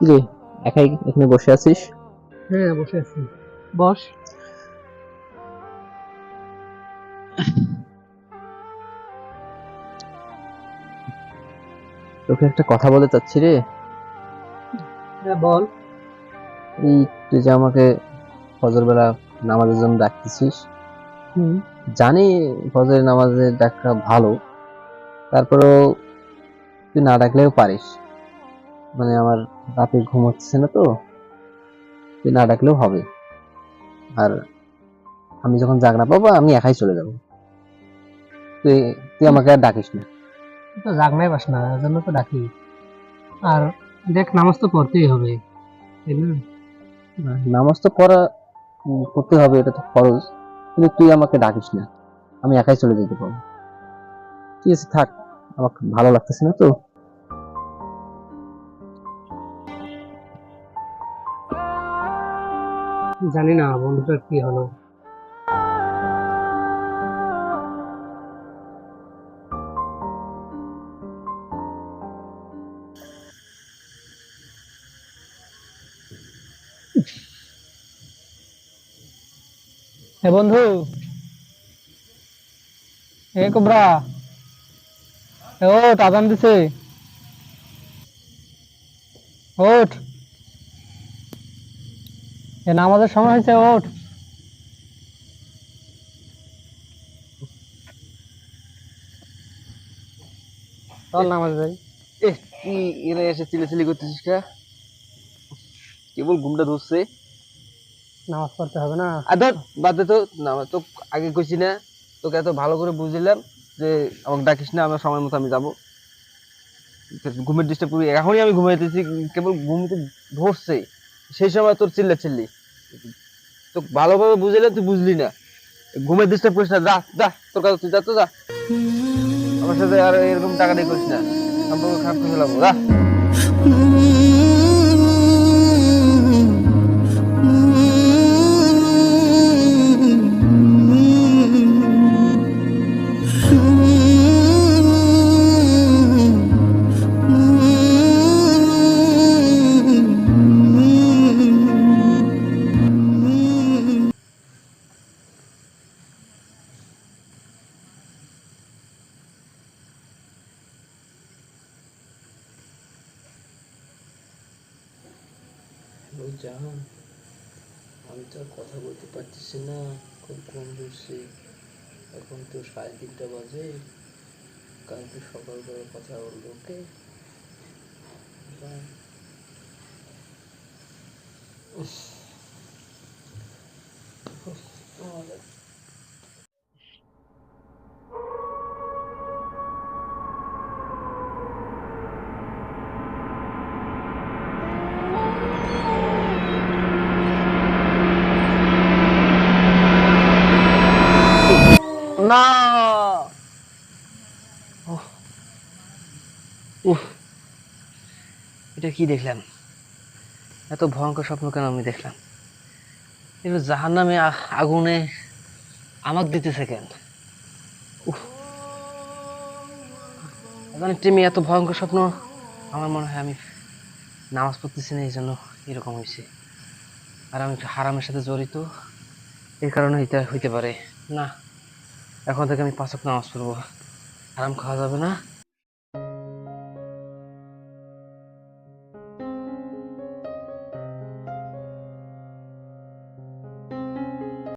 রে একাই এখানে বসে আছিস? হ্যাঁ বসে আছি। বস। তোকে একটা কথা বলতে চাচ্ছি রে। হ্যাঁ বল। এই তুই যে আমাকে ফজর বেলা নামাজের জন্য ডাকতেছিস। হুম। জানি ফজরের নামাজের ডাকা ভালো তারপরেও তুই না ডাকলেও পারিস। মানে আমার রাতে ঘুম হচ্ছে না তো তুই না ডাকলেও হবে। আর আমি যখন জাগনা পাবো আমি একাই চলে যাব। তুই তুই আমাকে আর ডাকিস না। তো জাগ নাই পাস না এর জন্য তো ডাকি। আর দেখ নামাজ তো পড়তেই হবে। তাই না? নামাজ তো পড়া করতে হবে এটা তো ফরজ। কিন্তু তুই আমাকে ডাকিস না। আমি একাই চলে যেতে পারব। ঠিক আছে থাক। আমার ভালো লাগতেছে না তো। জানি না বন্ধুটার কি হলো। এ বন্ধু। এ কোবরা। এ ওট আদান দিছে। ওঠ। এ নামাজের সময় হয়েছে ওঠ। চল নামাজ যাই। এ কি এনে এসে চিলেচিলি করতেছিস কা? কেবল ঘুমটা ধরছে। নামাজ পড়তে হবে না। আর ধর বাদ তো না তো আগে কইছি না তোকে এত ভালো করে বুঝিলাম যে আমাকে ডাকিস না আমার সময় মতো আমি যাব। ঘুমের ডিস্টার্ব করি। এখনই আমি ঘুমাইতেছি কেবল ঘুমিতে ধরছে। সেই সময় তোর চিল্লা চিল্লি তো ভালোভাবে বুঝলে তুই বুঝলি না। ঘুমের ডিস্টার্ব করিস না, যা যা, তোর কাছে তুই যা, তো যা। আমার সাথে আর এরকম টাকা দিয়ে করিস না। সম্পর্ক খারাপ করে ফেলাবো, যা। জান, আমি তো আর কথা বলতে পারতেছি না, খুব কম ধরছে। এখন তো সাড়ে তিনটা বাজে, কালকে সকালবেলা কথা বলব, ওকে? বাই এটা কি দেখলাম? এত ভয়ঙ্কর স্বপ্ন কেন আমি দেখলাম? এটা জাহান নামে আগুনে আমাক দিতেছে কেন? মানে টিমি এত ভয়ঙ্কর স্বপ্ন, আমার মনে হয় আমি নামাজ পড়তেছি না এই জন্য এরকম হয়েছে আর আমি একটু হারামের সাথে জড়িত, এই কারণে এটা হইতে পারে। না। এখন থেকে আমি পাঁচক নামাজ পড়ব। আরাম খাওয়া যাবে না?